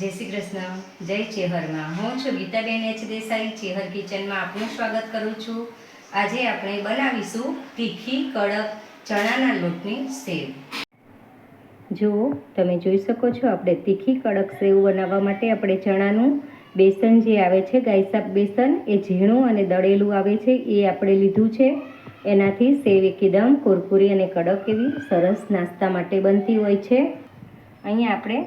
જય શ્રી કૃષ્ણ. જય ચેહરમાં. હું છું ગીતાબેન એચ દેસાઈ, ચેહર કિચનમાં આપનું સ્વાગત કરું છું. આજે આપણે બનાવીશું તીખી કડક ચણાના લોટની સેવ. જુઓ, તમે જોઈ શકો છો, આપણે તીખી કડક સેવ બનાવવા માટે આપણે ચણાનું બેસન જે આવે છે ગાયસાપ બેસન, એ ઝીણું અને દળેલું આવે છે, એ આપણે લીધું છે. એનાથી સેવ એકદમ કુરકુરી અને કડક એવી સરસ નાસ્તા માટે બનતી હોય છે. અહીંયા આપણે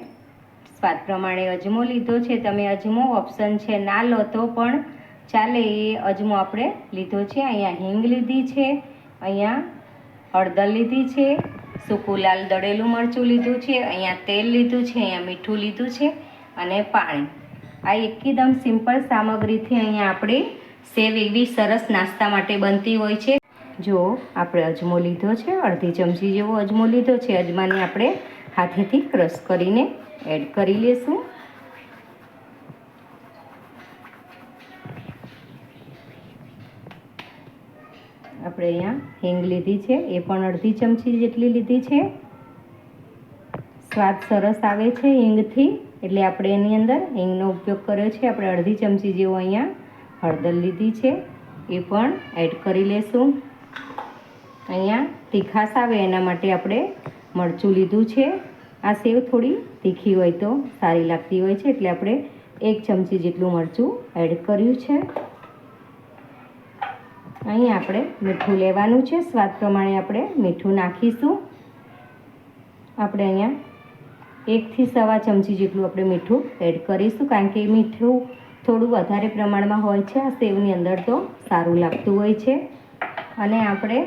સ્વાદ પ્રમાણે અજમો લીધો છે. તમે અજમો ઓપ્શન છે ના લો તો પણ ચાલે એ અજમો આપણે લીધો છે. અહીંયા હિંગ લીધી છે, અહીંયા હળદર લીધી છે, સૂકું લાલ દળેલું મરચું લીધું છે, અહીંયા તેલ લીધું છે, અહીંયા મીઠું લીધું છે અને પાણી. આ એકદમ સિમ્પલ સામગ્રીથી અહીંયા આપણે સેવ એવી સરસ નાસ્તા માટે બનતી હોય છે. જો આપણે અજમો લીધો છે, અડધી ચમચી જેવો અજમો લીધો છે, અજમાને આપણે હાથેથી ક્રશ કરીને એડ કરી લેશું. આપણે અહીંયા હિંગ લીધી છે. એ પણ અડધી ચમચી જેટલી લીધી છે. સ્વાદ સરસ આવે છે હિંગથી. એટલે આપણે એની અંદર હિંગનો ઉપયોગ કર્યો છે. આપણે અડધી ચમચી જેવો અહીંયા હળદર લીધી છે. એ પણ એડ કરી લેશું. અહીંયા તીખાશ આવે એના માટે આપણે મરચું લીધું છે. આ સેવ થોડી તીખી હોય તો સારી લાગતી હોય છે, એટલે આપણે એક ચમચી જેટલું મરચું એડ કર્યું છે. અહીં આપણે મીઠું લેવાનું છે. સ્વાદ પ્રમાણે આપણે મીઠું નાખીશું. આપણે અહીંયા એકથી સવા ચમચી જેટલું આપણે મીઠું એડ કરીશું, કારણ કે મીઠું થોડું વધારે પ્રમાણમાં હોય છે. આ સેવની અંદર તો સારું લાગતું હોય છે. અને આપણે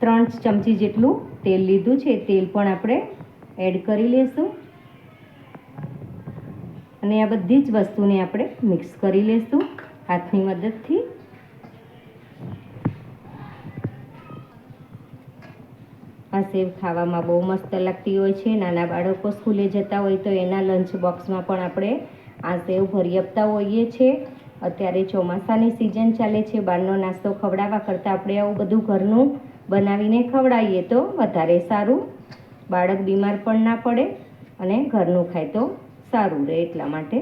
ત્રણ ચમચી જેટલું તેલ લીધું છે, તેલ પણ આપણે એડ કરી લેશું. અને આ બધી જ વસ્તુને આપણે મિક્સ કરી લેશું હાથની મદદથી. આ સેવ ખાવામાં બહુ મસ્ત લાગતી હોય છે. નાના બાળકો સ્કૂલે જતા હોય તો એના લંચ બોક્સમાં પણ આપણે આ સેવ ભરી આપતા હોઈએ છીએ અત્યારે ચોમાસાની સિઝન ચાલે છે, બહારનો નાસ્તો ખવડાવવા કરતાં આપણે આવું બધું ઘરનું બનાવીને ખવડાવીએ તો વધારે સારું. બાળક બીમાર પણ ના પડે અને ઘરનું ખાય તો સારું રહે એટલા માટે.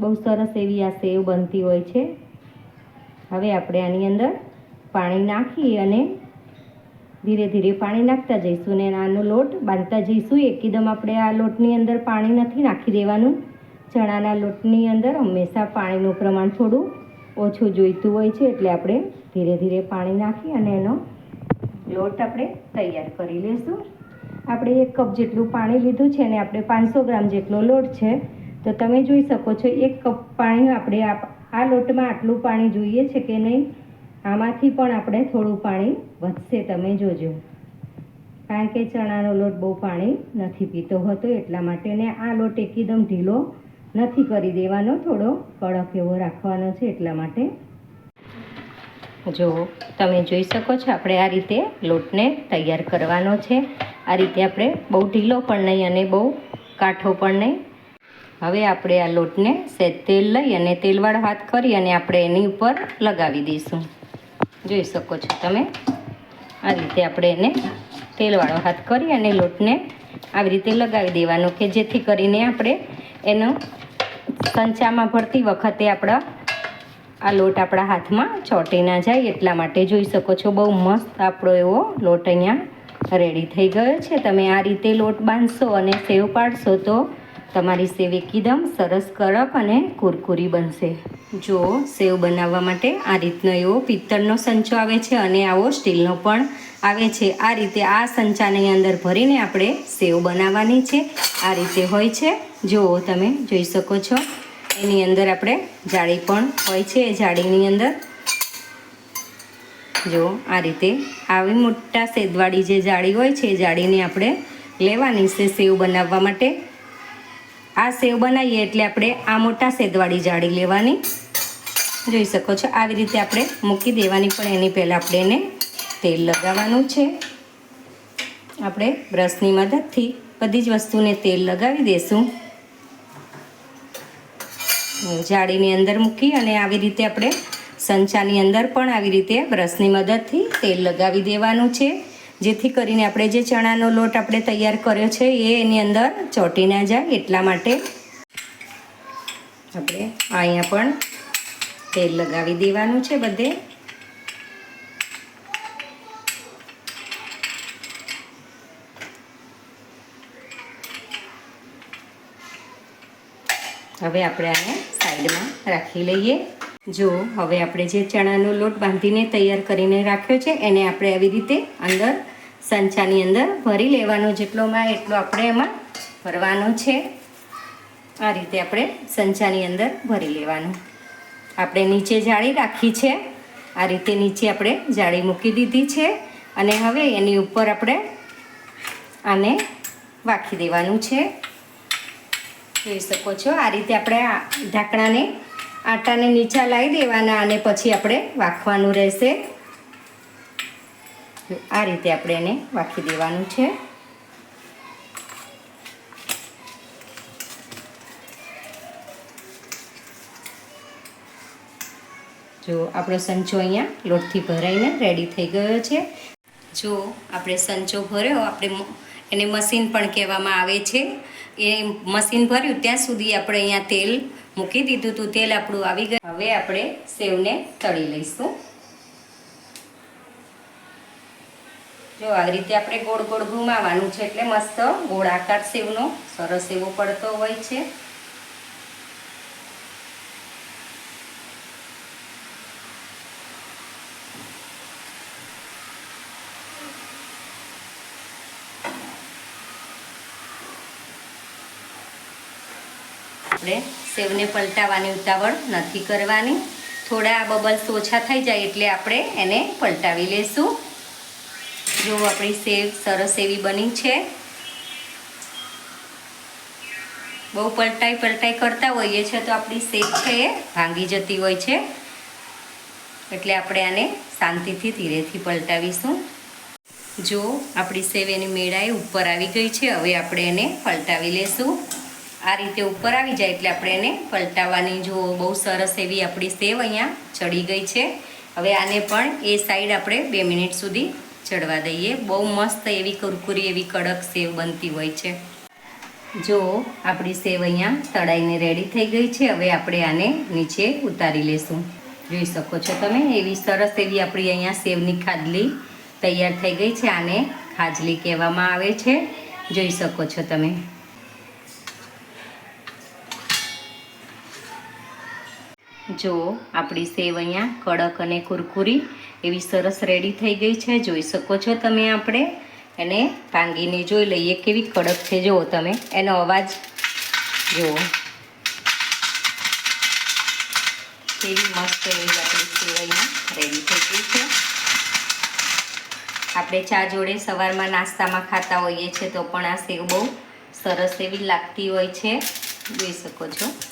બહુ સરસ એવી આ સેવ બનતી હોય છે. હવે આપણે આની અંદર પાણી નાખી અને ધીરે ધીરે પાણી નાખતા જઈશું ને આનો લોટ બાંધતા જઈશું. એકદમ આપણે આ લોટની અંદર પાણી નથી નાખી દેવાનું. ચણાના લોટની અંદર હંમેશા પાણીનું પ્રમાણ થોડું ઓછું જોઈતું હોય છે એટલે આપણે ધીરે ધીરે પાણી નાખી અને એનો લોટ આપણે તૈયાર કરી લઈશું આપણે એક કપ જેટલું પાણી લીધું છે અને આપણે પાંચસો ગ્રામ જેટલો લોટ છે. તો તમે જોઈ શકો છો, એક કપ પાણી આપણે આ લોટમાં આટલું પાણી જોઈએ છે કે નહીં? આમાંથી પણ આપણે થોડું પાણી વધશે, તમે જોજો. કારણ કે ચણાનો લોટ બહુ પાણી નથી પીતો હોતો, એટલા માટે ને આ લોટ એકદમ ઢીલો નથી કરી દેવાનો, થોડો કડક એવો રાખવાનો છે એટલા માટે. જો તમે જોઈ શકો છો, આપણે આ રીતે લોટને તૈયાર કરવાનો છે. આ રીતે આપણે બહુ ઢીલો પણ નહીં અને બહુ કાઠો પણ નહીં. હવે આપણે આ લોટને સહેજ તેલ લઈ અને તેલવાળો હાથ કરી અને આપણે એની ઉપર લગાવી દઈશું. જોઈ શકો છો તમે? આ રીતે આપણે એને તેલવાળો હાથ કરી અને લોટને આવી રીતે લગાવી દેવાનો કે જેથી કરીને આપણે એનો સંચામાં ભરતી વખતે આપણા આ લોટ આપણા હાથમાં ચોંટી ના જાય એટલા માટે જોઈ શકો છો, બહુ મસ્ત આપણો એવો લોટ અહીંયા રેડી થઈ ગયો છે. તમે આ રીતે લોટ બાંધશો અને સેવ પાડશો તો તમારી સેવ એકદમ સરસ કડક અને કુરકુરી બનશે. જો સેવ બનાવવા માટે આ રીતનો એવો પિત્તળનો સંચો આવે છે અને આવો સ્ટીલનો પણ આવે છે. આ રીતે આ સંચાની અંદર ભરીને આપણે સેવ બનાવવાની છે. આ રીતે હોય છે. જુઓ તમે જોઈ શકો છો એની અંદર આપણે જાળી પણ હોય છે, એ જાળીની અંદર. જો આ રીતે આવી મોટા સેદવાળી જે જાળી હોય છે, એ જાળીને આપણે લેવાની છે સેવ બનાવવા માટે. આ સેવ બનાવીએ એટલે આપણે આ મોટા સેદવાળી જાળી લેવાની. જોઈ શકો છો, આવી રીતે આપણે મૂકી દેવાની, પણ એની પહેલાં આપણે એને તેલ લગાવવાનું છે. આપણે બ્રશની મદદથી બધી જ વસ્તુને તેલ લગાવી દઈશું જાળીની અંદર મૂકી અને આવી રીતે આપણે સંચાની અંદર પણ આવી રીતે બ્રશની મદદથી તેલ લગાવી દેવાનું છે. જેથી કરીને આપણે જે ચણાનો લોટ આપણે તૈયાર કર્યો છે એ એની અંદર ચોંટી ના જાય એટલા માટે આપણે અહીંયા પણ તેલ લગાવી દેવાનું છે બધે. હવે આપણે આને સાઈડમાં રાખી લઈએ. જો, હવે આપણે જે ચણાનો લોટ બાંધીને તૈયાર કરીને રાખ્યો છે, એને આપણે આવી રીતે અંદર સંચાની અંદર ભરી લેવાનો જેટલોમાં એટલો આપણે એમાં ભરવાનો છે. આ રીતે આપણે સંચાની અંદર ભરી લેવાનું. આપણે નીચે જાળી રાખી છે. આ રીતે નીચે આપણે જાળી મૂકી દીધી છે અને હવે એની ઉપર આપણે આને વાખી દેવાનું છે. જોઈ શકો છો. આ રીતે આપણે ઢાંકણાને આટાને નીચા લાવી દેવાના અને પછી આપણે વાખવાનું રહેશે. આ રીતે આપણે એને વાખી દેવાનું છે. જો આપણો સંચો અહીંયા લોટથી ભરાઈને રેડી થઈ ગયો છે. જો આપણે સંચો ભર્યો, આપણે એને મશીન પણ કહેવામાં આવે છે. એ મશીન ભર્યું, ત્યાં સુધી આપણે અહીંયા તેલ મૂકી દીધું હતું. તેલ આપણું આવી ગયું. હવે આપણે સેવને તળી લઈશું. જો આવી રીતે આપણે ગોળ ગોળ ઘુમાવાનું છે એટલે મસ્ત ગોળાકાર સેવનો સરસ એવો પડતો હોય છે. આપણે સેવને પલટાવવાની ઉતાવળ નથી કરવાની. થોડા આ બબલ્સ ઓછા થઈ જાય એટલે આપણે એને પલટાવી લેશું. જો આપણી સેવ સરસ એવી બની છે. બહુ પલટાઈ પલટાઈ કરતા હોઈએ છીએ તો આપણી સેવ છે એ ભાંગી જતી હોય છે. એટલે આપણે આને શાંતિથી ધીરેથી પલટાવીશું. જો આપણી સેવ એની મેળાએ ઉપર આવી ગઈ છે, હવે આપણે એને પલટાવી લેશું. આ રીતે ઉપર આવી જાય એટલે આપણે એને પલટાવવાની જો બહુ સરસ એવી આપણી સેવ અહીંયા ચડી ગઈ છે. હવે આને પણ એ સાઈડ આપણે બે મિનિટ સુધી ચડવા દઈએ. બહુ મસ્ત એવી કુરકુરી એવી કડક સેવ બનતી હોય છે. જો આપણી સેવ અહીંયા તળાઈને રેડી થઈ ગઈ છે. હવે આપણે આને નીચે ઉતારી લેશું. જોઈ શકો છો તમે, એવી સરસ એવી આપણી અહીંયા સેવની ખાજલી તૈયાર થઈ ગઈ છે. આને ખાજલી કહેવામાં આવે છે. જોઈ શકો છો તમે. જો આપણી સેવ અહીંયા કડક અને કુરકુરી એવી સરસ રેડી થઈ ગઈ છે. જોઈ શકો છો તમે આપણે. એને ભાંગીને જોઈ લઈએ કેવી કડક છે. જુઓ તમે, એનો અવાજ. જુઓ. કેવી મસ્ત એવી આપણી સેવ અહીંયા રેડી થઈ ગઈ છે. આપણે ચા જોડે સવારમાં નાસ્તામાં ખાતા હોઈએ છીએ તો પણ આ સેવ બહુ સરસ એવી લાગતી હોય છે. જોઈ શકો છો.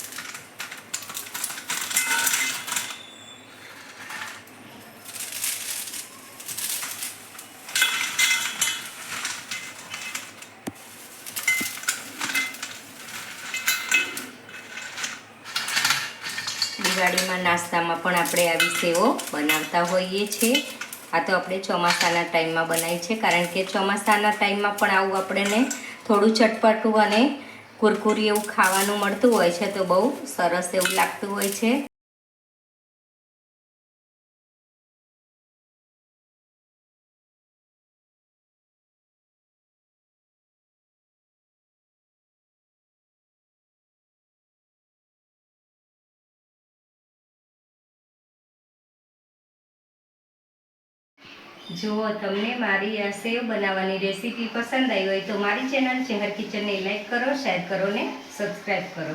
દિવાળીમાં નાસ્તામાં પણ આપણે આવી સેવો બનાવતા હોઈએ છીએ. આ તો આપણે ચોમાસાના ટાઈમમાં બનાવી છે, કારણ કે ચોમાસાના ટાઈમમાં પણ આવું આપણને થોડું ચટપટું અને કુરકુરી એવું ખાવાનું મળતું હોય છે, તો બહુ સરસ એવું લાગતું હોય છે. જો તમને મારી આ સેવ બનાવવાની રેસીપી પસંદ આવી હોય તો મારી ચેનલ ચેહર કિચનને લાઈક કરો, શેર કરો ને સબસ્ક્રાઈબ કરો.